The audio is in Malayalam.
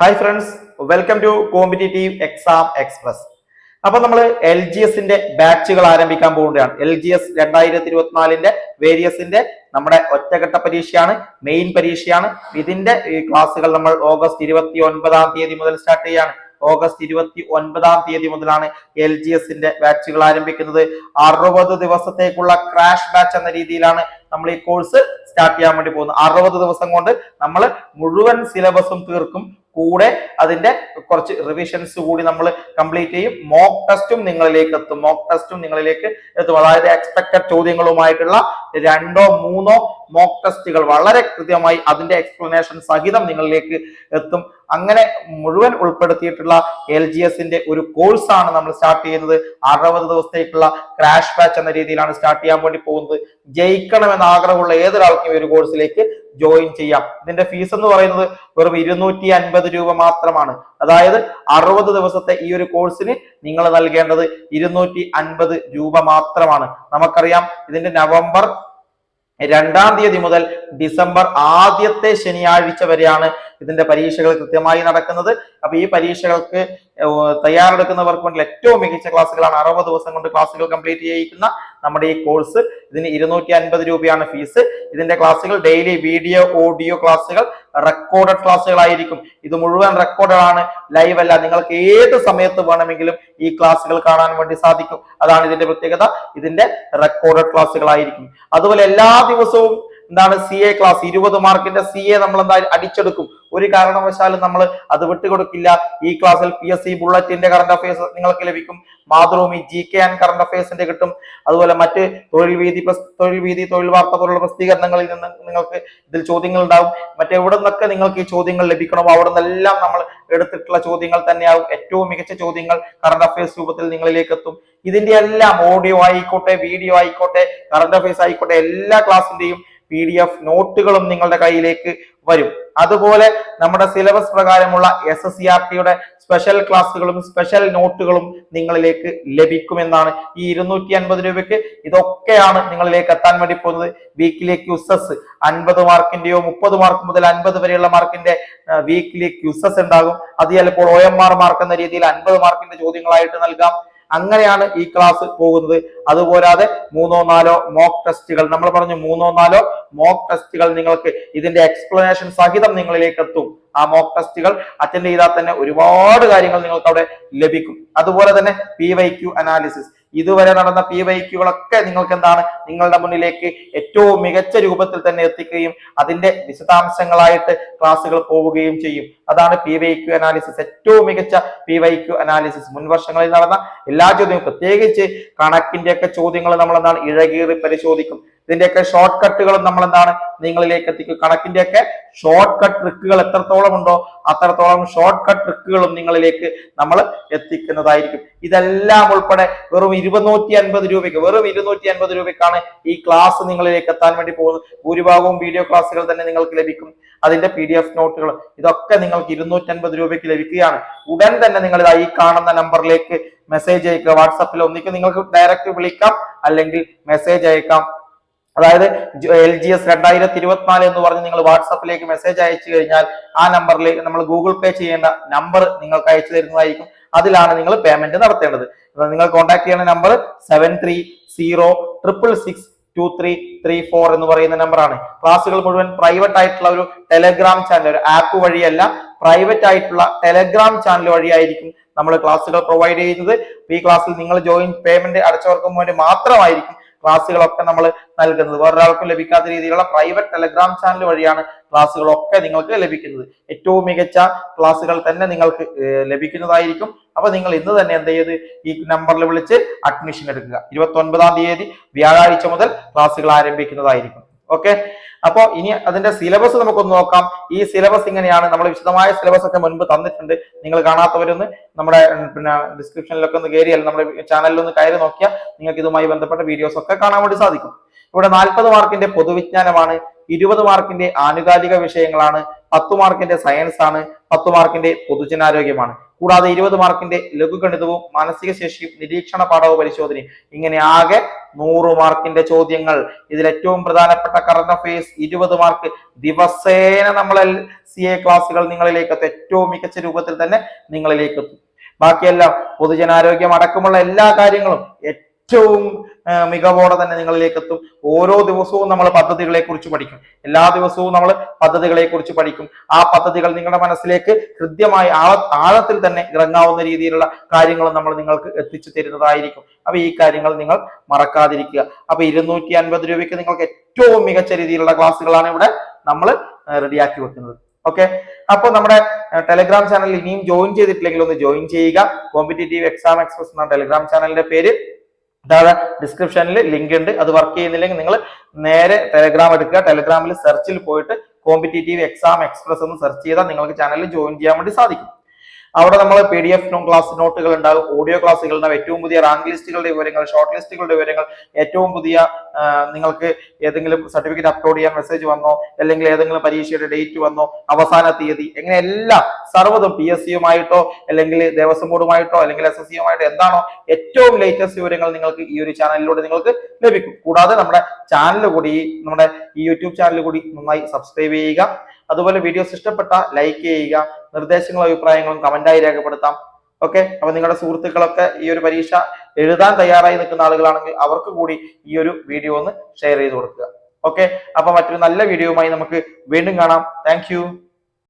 Hi friends welcome to competitive exam express അപ്പൊ നമ്മൾ എൽ ജി എസിന്റെ ബാച്ചുകൾ ആരംഭിക്കാൻ പോകുകയാണ് എൽ ജി എസ് രണ്ടായിരത്തി ഇരുപത്തിനാലിന്റെ വേരിയസിന്റെ നമ്മുടെ ഒറ്റഘട്ട പരീക്ഷയാണ് മെയിൻ പരീക്ഷയാണ്. ഇതിന്റെ ക്ലാസ്സുകൾ നമ്മൾ ഓഗസ്റ്റ് ഇരുപത്തി ഒൻപതാം തീയതി മുതൽ സ്റ്റാർട്ട് ചെയ്യാണ്. ഓഗസ്റ്റ് ഇരുപത്തി ഒൻപതാം തീയതി മുതലാണ് എൽ ജി എസിന്റെ ബാച്ചുകൾ ആരംഭിക്കുന്നത്. അറുപത് ദിവസത്തേക്കുള്ള ക്രാഷ് ബാച്ച് എന്ന രീതിയിലാണ് നമ്മൾ ഈ കോഴ്സ് സ്റ്റാർട്ട് ചെയ്യാൻ വേണ്ടി പോകുന്നത്. അറുപത് ദിവസം കൊണ്ട് നമ്മൾ മുഴുവൻ സിലബസും തീർക്കും. കൂടെ അതിന്റെ കുറച്ച് റിവിഷൻസ് കൂടി നമ്മൾ കംപ്ലീറ്റ് ചെയ്യും. മോക്ക് ടെസ്റ്റും നിങ്ങളിലേക്ക് എത്തും. മോക്ക് ടെസ്റ്റും നിങ്ങളിലേക്ക് എത്തും. അതായത് എക്സ്പെക്ടഡ് ചോദ്യങ്ങളുമായിട്ടുള്ള രണ്ടോ മൂന്നോ മോക്ക് ടെസ്റ്റുകൾ വളരെ കൃത്യമായി അതിന്റെ എക്സ്പ്ലനേഷൻ സഹിതം നിങ്ങളിലേക്ക് എത്തും. അങ്ങനെ മുഴുവൻ ഉൾപ്പെടുത്തിയിട്ടുള്ള എൽ ജി എസിന്റെ ഒരു കോഴ്സാണ് നമ്മൾ സ്റ്റാർട്ട് ചെയ്യുന്നത്. അറുപത് ദിവസത്തേക്കുള്ള ക്രാഷ് ബാച്ച് എന്ന രീതിയിലാണ് സ്റ്റാർട്ട് ചെയ്യാൻ വേണ്ടി പോകുന്നത്. ജയിക്കണമെന്ന് ആഗ്രഹമുള്ള ഏതൊരാൾക്കും ഈ ഒരു കോഴ്സിലേക്ക് ജോയിൻ ചെയ്യാം. ഇതിന്റെ ഫീസ് എന്ന് പറയുന്നത് വെറും ഇരുന്നൂറ്റി അൻപത് രൂപ മാത്രമാണ്. അതായത് അറുപത് ദിവസത്തെ ഈ ഒരു കോഴ്സിന് നിങ്ങൾ നൽകേണ്ടത് ഇരുന്നൂറ്റി അൻപത് രൂപ മാത്രമാണ്. നമുക്കറിയാം ഇതിന്റെ നവംബർ രണ്ടാം തീയതി മുതൽ ഡിസംബർ ആദ്യത്തെ ശനിയാഴ്ച വരെയാണ് ഇതിന്റെ പരീക്ഷകൾ കൃത്യമായി നടക്കുന്നത്. അപ്പൊ ഈ പരീക്ഷകൾക്ക് തയ്യാറെടുക്കുന്നവർക്ക് വേണ്ടി ഏറ്റവും മികച്ച ക്ലാസ്സുകളാണ് അറുപത് ദിവസം കൊണ്ട് ക്ലാസ്സുകൾ കംപ്ലീറ്റ് ചെയ്യിക്കുന്ന നമ്മുടെ ഈ കോഴ്സ്. ഇതിന് ഇരുന്നൂറ്റി അൻപത് രൂപയാണ് ഫീസ്. ഇതിന്റെ ക്ലാസ്സുകൾ ഡെയിലി വീഡിയോ ഓഡിയോ ക്ലാസ്സുകൾ റെക്കോർഡഡ് ക്ലാസ്സുകളായിരിക്കും. ഇത് മുഴുവൻ റെക്കോർഡഡ് ആണ് ലൈവ് അല്ല. നിങ്ങൾക്ക് ഏത് സമയത്ത് വേണമെങ്കിലും ഈ ക്ലാസ്സുകൾ കാണാൻ വേണ്ടി സാധിക്കും. അതാണ് ഇതിന്റെ പ്രത്യേകത. ഇതിന്റെ റെക്കോർഡഡ് ക്ലാസ്സുകളായിരിക്കും. അതുപോലെ എല്ലാ ദിവസവും എന്താണ് സി എ ക്ലാസ് ഇരുപത് മാർക്കിന്റെ സി എ നമ്മൾ എന്താ അടിച്ചെടുക്കും. ഒരു കാരണവശാലും നമ്മൾ അത് വിട്ടുകൊടുക്കില്ല. ഈ ക്ലാസ്സിൽ പി എസ് സി ബുള്ളറ്റിന്റെ കറണ്ട് അഫയേഴ്സ് നിങ്ങൾക്ക് ലഭിക്കും. Mathrubhumi G K and current അഫയേഴ്സിന്റെ കിട്ടും. അതുപോലെ മറ്റ് തൊഴിൽ വീതി തൊഴിൽ വീതി തൊഴിൽ വാർത്ത പോലുള്ള പ്രസിദ്ധീകരണങ്ങളിൽ നിന്ന് നിങ്ങൾക്ക് ഇതിൽ ചോദ്യങ്ങൾ ഉണ്ടാവും മറ്റെവിടെ നിന്നൊക്കെ നിങ്ങൾക്ക് ഈ ചോദ്യങ്ങൾ ലഭിക്കണമോ അവിടെ നിന്നെല്ലാം നമ്മൾ എടുത്തിട്ടുള്ള ചോദ്യങ്ങൾ തന്നെയാവും. ഏറ്റവും മികച്ച ചോദ്യങ്ങൾ കറണ്ട് അഫയേഴ്സ് രൂപത്തിൽ നിങ്ങളിലേക്ക് എത്തും. ഇതിന്റെ എല്ലാം ഓഡിയോ ആയിക്കോട്ടെ വീഡിയോ ആയിക്കോട്ടെ കറണ്ട് അഫയേഴ്സ് ആയിക്കോട്ടെ എല്ലാ ക്ലാസ്സിന്റെയും പി ഡി എഫ് നോട്ടുകളും നിങ്ങളുടെ കയ്യിലേക്ക് വരും. അതുപോലെ നമ്മുടെ സിലബസ് പ്രകാരമുള്ള എസ് എസ് സി ആർ ടിയുടെ സ്പെഷ്യൽ ക്ലാസ്സുകളും സ്പെഷ്യൽ നോട്ടുകളും നിങ്ങളിലേക്ക് ലഭിക്കുമെന്നാണ് ഈ ഇരുന്നൂറ്റി അൻപത് രൂപയ്ക്ക്. ഇതൊക്കെയാണ് നിങ്ങളിലേക്ക് എത്താൻ വേണ്ടി പോകുന്നത്. വീക്കിലി ക്യൂസസ് അൻപത് മാർക്കിന്റെയോ മുപ്പത് മാർക്ക് മുതൽ അൻപത് വരെയുള്ള മാർക്കിന്റെ വീക്കിലി ക്യൂസസ് ഉണ്ടാകും. അത് ചിലപ്പോൾ ഒ എം ആർ മാർക്ക് എന്ന രീതിയിൽ അൻപത് മാർക്കിന്റെ ചോദ്യങ്ങളായിട്ട് നൽകാം. അങ്ങനെയാണ് ഈ ക്ലാസ് പോകുന്നത്. അതുപോരാതെ മൂന്നോ നാലോ മോക്ക് ടെസ്റ്റുകൾ നമ്മൾ പറഞ്ഞു മൂന്നോ നാലോ മോക്ക് ടെസ്റ്റുകൾ നിങ്ങൾക്ക് ഇതിന്റെ എക്സ്പ്ലനേഷൻ സഹിതം നിങ്ങളിലേക്ക് എത്തും. ആ മോക്ക് ടെസ്റ്റുകൾ അറ്റൻഡ് ചെയ്താൽ തന്നെ ഒരുപാട് കാര്യങ്ങൾ നിങ്ങൾക്ക് അവിടെ ലഭിക്കും. അതുപോലെ തന്നെ പി വൈ ക്യു അനാലിസിസ് ഇതുവരെ നടന്ന പി വൈക്കുകളൊക്കെ നിങ്ങൾക്ക് എന്താണ് നിങ്ങളുടെ മുന്നിലേക്ക് ഏറ്റവും മികച്ച രൂപത്തിൽ തന്നെ എത്തിക്കുകയും അതിന്റെ വിശദാംശങ്ങളായിട്ട് ക്ലാസ്സുകൾ പോവുകയും ചെയ്യും. അതാണ് പി വൈ ക്യു അനാലിസിസ് ഏറ്റവും മികച്ച പി വൈ ക്യു അനാലിസിസ് മുൻ വർഷങ്ങളിൽ നടന്ന എല്ലാ ചോദ്യവും പ്രത്യേകിച്ച് കണക്കിന്റെ ഒക്കെ ചോദ്യങ്ങൾ നമ്മൾ എന്താണ് ഇഴകീറി പരിശോധിക്കും. ഇതിന്റെയൊക്കെ ഷോർട്ട് കട്ടുകളും നമ്മൾ എന്താണ് നിങ്ങളിലേക്ക് എത്തിക്കും. കണക്കിന്റെയൊക്കെ ഷോർട്ട് കട്ട് ട്രിക്കുകൾ എത്രത്തോളം ഉണ്ടോ അത്രത്തോളം ഷോർട്ട് കട്ട് ട്രിക്കുകളും നിങ്ങളിലേക്ക് നമ്മൾ എത്തിക്കുന്നതായിരിക്കും. ഇതെല്ലാം ഉൾപ്പെടെ വെറും ഇരുപത്തി അൻപത് രൂപയ്ക്ക് വെറും ഇരുന്നൂറ്റി അൻപത് രൂപയ്ക്കാണ് ഈ ക്ലാസ് നിങ്ങളിലേക്ക് എത്താൻ വേണ്ടി പോകുന്നത്. ഭൂരിഭാഗവും വീഡിയോ ക്ലാസ്സുകൾ തന്നെ നിങ്ങൾക്ക് ലഭിക്കും. അതിന്റെ പി ഡി എഫ് നോട്ടുകൾ ഇതൊക്കെ നിങ്ങൾക്ക് ഇരുന്നൂറ്റി അൻപത് രൂപയ്ക്ക് ലഭിക്കുകയാണ്. ഉടൻ തന്നെ നിങ്ങൾ ഈ കാണുന്ന നമ്പറിലേക്ക് മെസ്സേജ് അയക്കുക. വാട്സപ്പിൽ ഒന്നിക്ക് നിങ്ങൾക്ക് ഡയറക്റ്റ് വിളിക്കാം അല്ലെങ്കിൽ മെസ്സേജ് അയക്കാം. അതായത് എൽ ജി എസ് രണ്ടായിരത്തി ഇരുപത്തിനാല് എന്ന് പറഞ്ഞ് നിങ്ങൾ വാട്സപ്പിലേക്ക് മെസ്സേജ് അയച്ചു കഴിഞ്ഞാൽ ആ നമ്പറിലേക്ക് നമ്മൾ ഗൂഗിൾ പേ ചെയ്യേണ്ട നമ്പർ നിങ്ങൾക്ക് അയച്ചു തരുന്നതായിരിക്കും. അതിലാണ് നിങ്ങൾ പേയ്മെന്റ് നടത്തേണ്ടത്. നിങ്ങൾ കോൺടാക്ട് ചെയ്യുന്ന number seven three zero triple six two three three four എന്ന് പറയുന്ന നമ്പറാണ്. ക്ലാസ്സുകൾ മുഴുവൻ പ്രൈവറ്റ് ആയിട്ടുള്ള ഒരു ടെലഗ്രാം ചാനൽ ഒരു ആപ്പ് വഴിയല്ല പ്രൈവറ്റ് ആയിട്ടുള്ള ടെലഗ്രാം ചാനൽ വഴിയായിരിക്കും നമ്മൾ ക്ലാസ്സുകൾ പ്രൊവൈഡ് ചെയ്യുന്നത്. ഈ ക്ലാസ്സിൽ നിങ്ങൾ ജോയിൻ പേയ്മെന്റ് അടച്ചവർക്ക് വേണ്ടി മാത്രമായിരിക്കും ക്ലാസ്സുകളൊക്കെ നമ്മൾ നൽകുന്നത്. വേറൊരാൾക്കും ലഭിക്കാത്ത രീതിയിലുള്ള പ്രൈവറ്റ് ടെലഗ്രാം ചാനൽ വഴിയാണ് ക്ലാസ്സുകളൊക്കെ നിങ്ങൾക്ക് ലഭിക്കുന്നത്. ഏറ്റവും മികച്ച ക്ലാസ്സുകൾ തന്നെ നിങ്ങൾക്ക് ലഭിക്കുന്നതായിരിക്കും. അപ്പൊ നിങ്ങൾ ഇന്ന് തന്നെ എന്ത് ചെയ്ത്? ഈ നമ്പറിൽ വിളിച്ച് അഡ്മിഷൻ എടുക്കുക. ഇരുപത്തി ഒൻപതാം തീയതി വ്യാഴാഴ്ച മുതൽ ക്ലാസ്സുകൾ ആരംഭിക്കുന്നതായിരിക്കും. ഓക്കെ അപ്പോ ഇനി അതിന്റെ സിലബസ് നമുക്കൊന്ന് നോക്കാം. ഈ സിലബസ് ഇങ്ങനെയാണ്. നമ്മൾ വിശദമായ സിലബസ് ഒക്കെ മുൻപ് തന്നിട്ടുണ്ട്. നിങ്ങൾ കാണാത്തവരൊന്ന് നമ്മുടെ പിന്നെ ഡിസ്ക്രിപ്ഷനിലൊക്കെ ഒന്ന് കയറിയാൽ നമ്മുടെ ചാനലിൽ ഒന്ന് കയറി നോക്കിയാൽ നിങ്ങൾക്ക് ഇതുമായി ബന്ധപ്പെട്ട വീഡിയോസ് ഒക്കെ കാണാൻ വേണ്ടി സാധിക്കും. ഇവിടെ നാൽപ്പത് മാർക്കിന്റെ പൊതുവിജ്ഞാനമാണ് ഇരുപത് മാർക്കിന്റെ ആനുകാലിക വിഷയങ്ങളാണ് പത്ത് മാർക്കിന്റെ സയൻസ് ആണ് പത്ത് മാർക്കിന്റെ പൊതുജനാരോഗ്യമാണ്. കൂടാതെ ഇരുപത് മാർക്കിന്റെ ലഘുഗണിതവും മാനസിക ശേഷിയും നിരീക്ഷണ പാഠവും പരിശോധനയും. ഇങ്ങനെ ആകെ നൂറ് മാർക്കിന്റെ ചോദ്യങ്ങൾ. ഇതിൽ ഏറ്റവും പ്രധാനപ്പെട്ട കറണ്ട് അഫയേഴ്സ് ഇരുപത് മാർക്ക്. ദിവസേന നമ്മൾ സി എ ക്ലാസ്സുകൾ നിങ്ങളിലേക്ക് എത്തും. ഏറ്റവും മികച്ച രൂപത്തിൽ തന്നെ നിങ്ങളിലേക്ക് എത്തും. ബാക്കിയെല്ലാം പൊതുജനാരോഗ്യം അടക്കമുള്ള എല്ലാ കാര്യങ്ങളും ഏറ്റവും മികവോടെ തന്നെ നിങ്ങളിലേക്ക് എത്തും ഓരോ ദിവസവും നമ്മൾ പദ്ധതികളെ കുറിച്ച് പഠിക്കും. എല്ലാ ദിവസവും നമ്മൾ പദ്ധതികളെ കുറിച്ച് പഠിക്കും. ആ പദ്ധതികൾ നിങ്ങളുടെ മനസ്സിലേക്ക് ഹൃദ്യമായി ആഴത്തിൽ തന്നെ ഇറങ്ങാവുന്ന രീതിയിലുള്ള കാര്യങ്ങൾ നമ്മൾ നിങ്ങൾക്ക് എത്തിച്ചു തരുന്നതായിരിക്കും. അപ്പൊ ഈ കാര്യങ്ങൾ നിങ്ങൾ മറക്കാതിരിക്കുക. അപ്പൊ ഇരുന്നൂറ്റി അൻപത് രൂപയ്ക്ക് നിങ്ങൾക്ക് ഏറ്റവും മികച്ച രീതിയിലുള്ള ക്ലാസ്സുകളാണ് ഇവിടെ നമ്മൾ റെഡിയാക്കി വെക്കുന്നത്. ഓക്കെ? അപ്പൊ നമ്മുടെ ടെലിഗ്രാം ചാനൽ ഇനിയും ജോയിൻ ചെയ്തിട്ടില്ലെങ്കിൽ ഒന്ന് ജോയിൻ ചെയ്യുക. കോമ്പറ്റേറ്റീവ് എക്സാം എക്സ്പ്രസ് എന്ന ടെലിഗ്രാം ചാനലിന്റെ പേര് താഴെ ഡിസ്ക്രിപ്ഷനിൽ ലിങ്ക് ഉണ്ട്. അത് വർക്ക് ചെയ്യുന്നില്ലെങ്കിൽ നിങ്ങൾ നേരെ ടെലഗ്രാം എടുക്കുക. ടെലഗ്രാമിൽ സെർച്ചിൽ പോയിട്ട് കോമ്പറ്റേറ്റീവ് എക്സാം എക്സ്പ്രസ് എന്ന് സെർച്ച് ചെയ്താൽ നിങ്ങൾക്ക് ചാനലിൽ ജോയിൻ ചെയ്യാൻ വേണ്ടി സാധിക്കും. അവിടെ നമ്മൾ പി ഡി എഫ് ക്ലാസ് നോട്ടുകൾ ഉണ്ടാകും. ഓഡിയോ ക്ലാസ്സുകൾ ഉണ്ടാകും ഏറ്റവും പുതിയ റാങ്ക് ലിസ്റ്റുകളുടെ വിവരങ്ങൾ ഷോർട്ട് ലിസ്റ്റുകളുടെ വിവരങ്ങൾ ഏറ്റവും പുതിയ നിങ്ങൾക്ക് ഏതെങ്കിലും സർട്ടിഫിക്കറ്റ് അപ്ലോഡ് ചെയ്യാൻ മെസ്സേജ് വന്നോ അല്ലെങ്കിൽ ഏതെങ്കിലും പരീക്ഷയുടെ ഡേറ്റ് വന്നോ അവസാന തീയതി എങ്ങനെ എല്ലാം സർവതും പി എസ് സിയുമായിട്ടോ അല്ലെങ്കിൽ ദേവസ്വം ബോർഡുമായിട്ടോ അല്ലെങ്കിൽ എസ് എസ് സിയുമായിട്ടോ എന്താണോ ഏറ്റവും ലേറ്റസ്റ്റ് വിവരങ്ങൾ നിങ്ങൾക്ക് ഈ ഒരു ചാനലിലൂടെ നിങ്ങൾക്ക് ലഭിക്കും. കൂടാതെ നമ്മുടെ ചാനൽ കൂടി നമ്മുടെ ഈ യൂട്യൂബ് ചാനൽ കൂടി നന്നായി സബ്സ്ക്രൈബ് ചെയ്യുക. അതുപോലെ വീഡിയോസ് ഇഷ്ടപ്പെട്ട ലൈക്ക് ചെയ്യുക. നിർദ്ദേശങ്ങളും അഭിപ്രായങ്ങളും കമന്റായി രേഖപ്പെടുത്താം. ഓക്കെ? അപ്പൊ നിങ്ങളുടെ സുഹൃത്തുക്കളൊക്കെ ഈ ഒരു പരീക്ഷ എഴുതാൻ തയ്യാറായി നിൽക്കുന്ന ആളുകളാണെങ്കിൽ അവർക്ക് കൂടി ഈ ഒരു വീഡിയോ ഒന്ന് ഷെയർ ചെയ്ത് കൊടുക്കുക. ഓക്കെ? അപ്പൊ മറ്റൊരു നല്ല വീഡിയോയുമായി നമുക്ക് വീണ്ടും കാണാം. താങ്ക്